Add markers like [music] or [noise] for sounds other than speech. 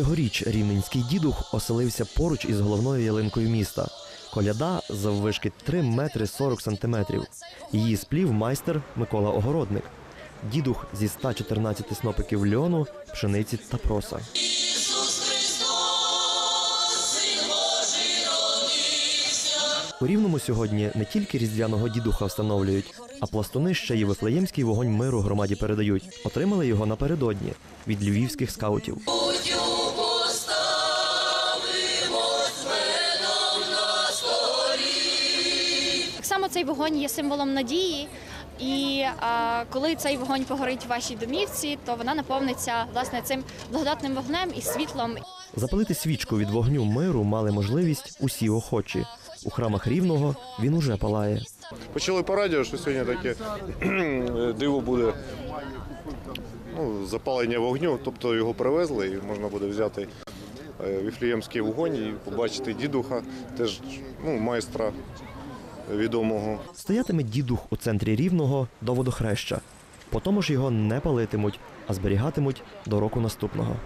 Цьогоріч рівненський дідух оселився поруч із головною ялинкою міста. Коляда заввишки 3 метри 40 сантиметрів. Її сплів майстер Микола Огородник. Дідух зі 114 снопиків льону, пшениці та проса. У Рівному сьогодні не тільки різдвяного дідуха встановлюють, а пластуни ще й вифлеємський вогонь миру громаді передають. Отримали його напередодні від львівських скаутів. Само цей вогонь є символом надії, і а, коли цей вогонь погорить в вашій домівці, то вона наповниться власне цим благодатним вогнем і світлом. Запалити свічку від вогню миру мали можливість усі охочі. У храмах рівного він уже палає. Почули по радіо, що сьогодні таке [clears throat] диво буде ну, запалення вогню, тобто його привезли і можна буде взяти е, віфліємський вогонь і побачити дідуха, теж ну, майстра відомого. Стоятиме дідух у центрі рівного до водохреща. По тому ж його не палитимуть, а зберігатимуть до року наступного.